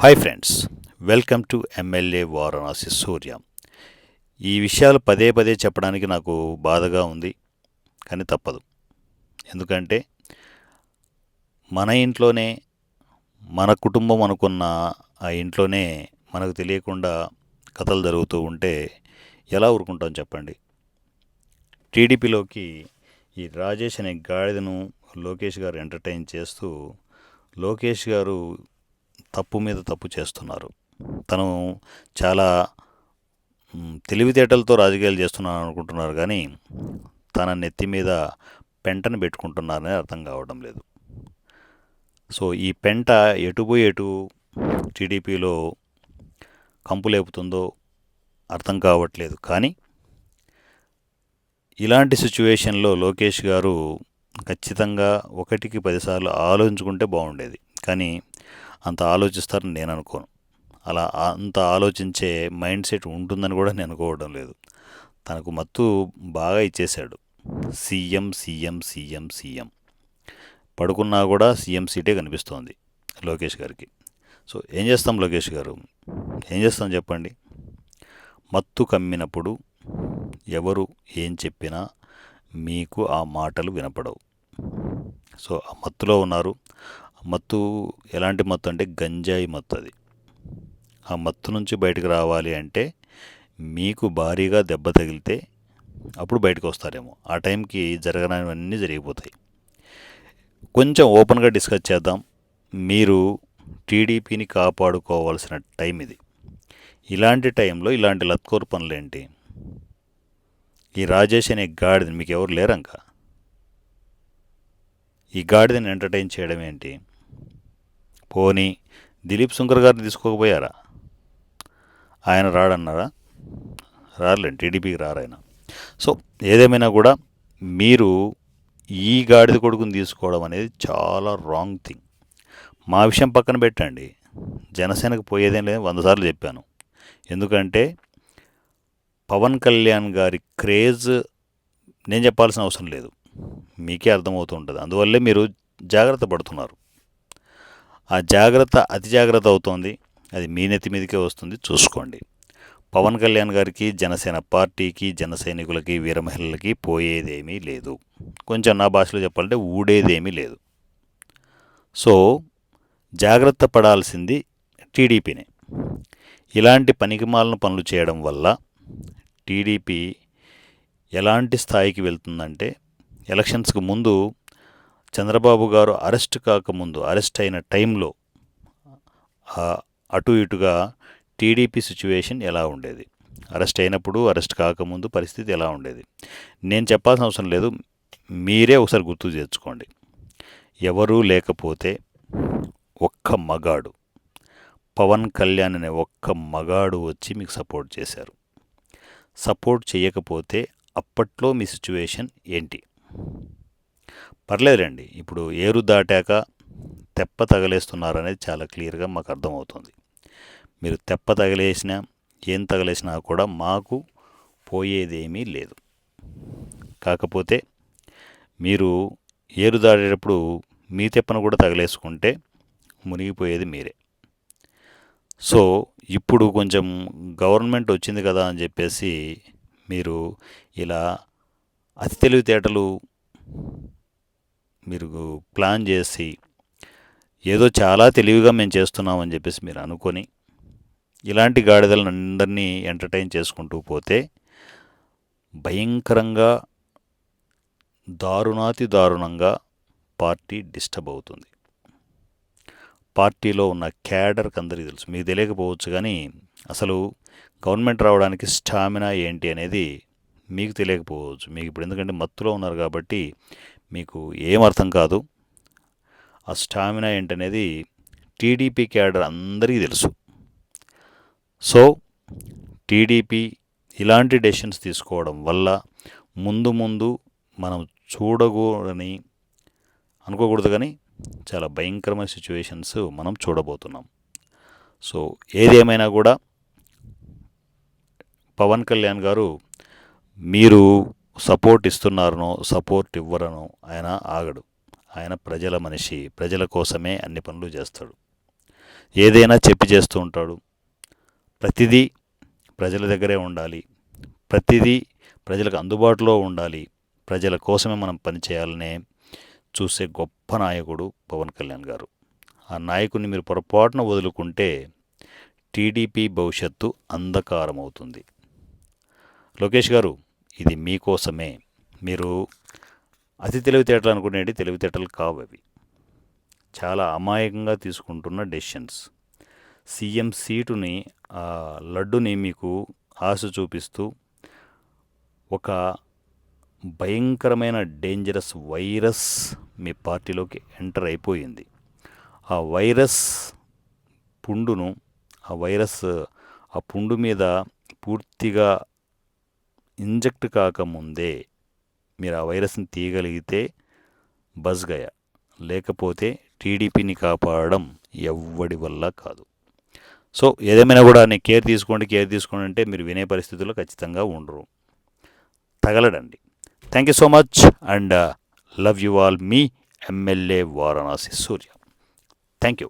Hi friends welcome to MLA Varanasi Surya ఈ విషయాలు పదే పదే చెప్పడానికి నాకు బాధగా ఉంది కానీ తప్పదు. ఎందుకంటే మన ఇంట్లోనే మన కుటుంబం అనుకున్న ఆ ఇంట్లోనే మనకు తెలియకుండా కథలు జరుగుతూ ఉంటే ఎలా ఊరుకుంటాం చెప్పండి? టీడీపీలోకి ఈ రాజేష్ అనే గాడిదను లోకేష్ గారు ఎంటర్టైన్ చేస్తూ లోకేష్ గారు తప్పు మీద తప్పు చేస్తున్నారు. తను చాలా తెలివితేటలతో రాజకీయాలు చేస్తున్నాను అనుకుంటున్నారు కానీ తన నెత్తి మీద పెంటను పెట్టుకుంటున్నారని అర్థం కావడం లేదు. సో ఈ పెంట ఎటుపోయి ఎటు టీడీపీలో కంపు లేపుతుందో అర్థం కావట్లేదు. కానీ ఇలాంటి సిచ్యువేషన్లో లోకేష్ గారు ఖచ్చితంగా ఒకటికి పదిసార్లు ఆలోచించుకుంటే బాగుండేది. కానీ అంత ఆలోచిస్తారని నేను అనుకోను. అలా అంత ఆలోచించే మైండ్ సెట్ ఉంటుందని కూడా నేను అనుకోవడం లేదు. తనకు మత్తు బాగా ఇచ్చేశాడు. CM CM CM CM. పడుకున్నా కూడా సీఎం సీటే కనిపిస్తోంది లోకేష్ గారికి. సో ఏం చేస్తాం లోకేష్ గారు? ఏం చేస్తాం చెప్పండి? మత్తు కమ్మినప్పుడు ఎవరు ఏం చెప్పినా మీకు ఆ మాటలు వినపడవు. సో ఆ మత్తులో ఉన్నారు. మత్తు ఎలాంటి మత్తు అంటే గంజాయి మత్తు అది. ఆ మత్తు నుంచి బయటకు రావాలి అంటే మీకు భారీగా దెబ్బ తగిలితే అప్పుడు బయటకు వస్తారేమో. ఆ టైంకి జరగనివన్నీ జరిగిపోతాయి. కొంచెం ఓపెన్గా డిస్కస్ చేద్దాం. మీరు టీడీపీని కాపాడుకోవాల్సిన టైం ఇది. ఇలాంటి టైంలో ఇలాంటి లత్కోరు పనులేంటి ఈ రాజేష్ అనే గాడిదని మీకు ఎవరు లేరంక? ఈ గాడిదని ఎంటర్టైన్ చేయడం ఏంటి? పోనీ దిలీప్ శంకర్ గారిని తీసుకోకపోయారా? ఆయన రాడన్నారా? రారులేండి టీడీపీకి రారాయన సో ఏదేమైనా కూడా మీరు ఈ గాడిద కొడుకుని తీసుకోవడం అనేది చాలా రాంగ్ థింగ్ మా విషయం పక్కన పెట్టండి. జనసేనకు పోయేదేం లేదు వంద సార్లు చెప్పాను. ఎందుకంటే పవన్ కళ్యాణ్ గారి క్రేజ్ నేను చెప్పాల్సిన అవసరం లేదు. మీకే అర్థమవుతూ ఉంటుంది. అందువల్లే మీరు జాగ్రత్త పడుతున్నారు. ఆ జాగ్రత్త అతి జాగ్రత్త అవుతోంది. అది మీ నెత్తి మీదకే వస్తుంది. చూసుకోండి. పవన్ కళ్యాణ్ గారికి జనసేన పార్టీకి జన సైనికులకి వీర మహిళలకి పోయేదేమీ లేదు. కొంచెం నా భాషలో చెప్పాలంటే ఊడేదేమీ లేదు. సో జాగ్రత్త పడాల్సింది టీడీపీనే. ఇలాంటి పనికిమాలను పనులు చేయడం వల్ల టీడీపీ ఎలాంటి స్థాయికి వెళ్తుందంటే ఎలక్షన్స్కి ముందు చంద్రబాబు గారు అరెస్ట్ కాకముందు అరెస్ట్ అయిన టైంలో అటు ఇటుగా టీడీపీ సిచ్యువేషన్ ఎలా ఉండేది? అరెస్ట్ అయినప్పుడు అరెస్ట్ కాకముందు పరిస్థితి ఎలా ఉండేది? నేను చెప్పాల్సిన అవసరం లేదు. మీరే ఒకసారి గుర్తు తెచ్చుకోండి ఎవరూ లేకపోతే ఒక్క మగాడు పవన్ కళ్యాణ్ అనే ఒక్క మగాడు వచ్చి మీకు సపోర్ట్ చేశారు. సపోర్ట్ చేయకపోతే అప్పట్లో మీ సిచ్యువేషన్ ఏంటి? పర్లేదులేండి. ఇప్పుడు ఏరు దాటాక తెప్ప తగలేస్తున్నారనేది చాలా క్లియర్గా మాకు అర్థమవుతుంది. మీరు తెప్ప తగలేసినా ఏం తగలేసినా కూడా మాకు పోయేదేమీ లేదు. కాకపోతే మీరు ఏరు దాటేటప్పుడు మీ తెప్పను కూడా తగలేసుకుంటే మునిగిపోయేది మీరే. సో ఇప్పుడు కొంచెం గవర్నమెంట్ వచ్చింది కదా అని చెప్పేసి మీరు ఇలా అతి తెలివితేటలు మీరు ప్లాన్ చేసి ఏదో చాలా తెలివిగా మేము చేస్తున్నామని చెప్పేసి మీరు అనుకొని ఇలాంటి గాడిదలను అందరినీ ఎంటర్టైన్ చేసుకుంటూ పోతే భయంకరంగా దారుణాతి దారుణంగా పార్టీ డిస్టర్బ్ అవుతుంది. పార్టీలో ఉన్న క్యాడర్కి అందరికీ తెలుసు. మీకు తెలియకపోవచ్చు కానీ అసలు గవర్నమెంట్ రావడానికి స్టామినా ఏంటి అనేది మీకు తెలియకపోవచ్చు. మీకు ఇప్పుడు ఎందుకంటే మత్తులో ఉన్నారు కాబట్టి మీకు ఏం అర్థం కాదు. ఆ స్టామినా ఏంటనేది టీడీపీ క్యాడర్ అందరికీ తెలుసు. సో టీడీపీ ఇలాంటి డెసిషన్స్ తీసుకోవడం వల్ల ముందు ముందు మనం చూడకూడని అనుకోకూడదు కానీ చాలా భయంకరమైన సిచ్యువేషన్స్ మనం చూడబోతున్నాం. సో ఏదేమైనా కూడా పవన్ కళ్యాణ్ గారు మీరు సపోర్ట్ ఇస్తున్నారనో సపోర్ట్ ఇవ్వరనో ఆయన ఆగడు. ఆయన ప్రజల మనిషి ప్రజల కోసమే అన్ని పనులు చేస్తాడు. ఏదైనా చెప్పి చేస్తూ ఉంటాడు. ప్రతిదీ ప్రజల దగ్గరే ఉండాలి. ప్రతిదీ ప్రజలకు అందుబాటులో ఉండాలి. ప్రజల కోసమే మనం పనిచేయాలనే చూసే గొప్ప నాయకుడు పవన్ కళ్యాణ్ గారు. ఆ నాయకుడిని మీరు పొరపాటున వదులుకుంటే టీడీపీ భవిష్యత్తు అంధకారం అవుతుంది లోకేష్ గారు ఇది మీకోసమే. మీరు అతి తెలివితేటలు అనుకునేవి తెలివితేటలు కావు అవి. చాలా అమాయకంగా తీసుకుంటున్న డెసిషన్స్ సీఎం సీటుని ఆ లడ్డుని మీకు ఆశ చూపిస్తూ ఒక భయంకరమైన డేంజరస్ వైరస్ మీ పార్టీలోకి ఎంటర్ అయిపోయింది. ఆ వైరస్ పుండును ఆ వైరస్ ఆ పుండు మీద పూర్తిగా ఇంజెక్ట్ కాకముందే మీరు ఆ వైరస్ని తీయగలిగితే బజ్గయ లేకపోతే టీడీపీని కాపాడడం ఎవ్వడి వల్ల కాదు. సో ఏదేమైనా కూడా నేను కేర్ తీసుకోండి కేర్ తీసుకోండి అంటే మీరు వినే పరిస్థితుల్లో ఖచ్చితంగా ఉండరు. తగలడండి. Thank you so much and love you all. Me MLA Varanasi Surya. Thank you.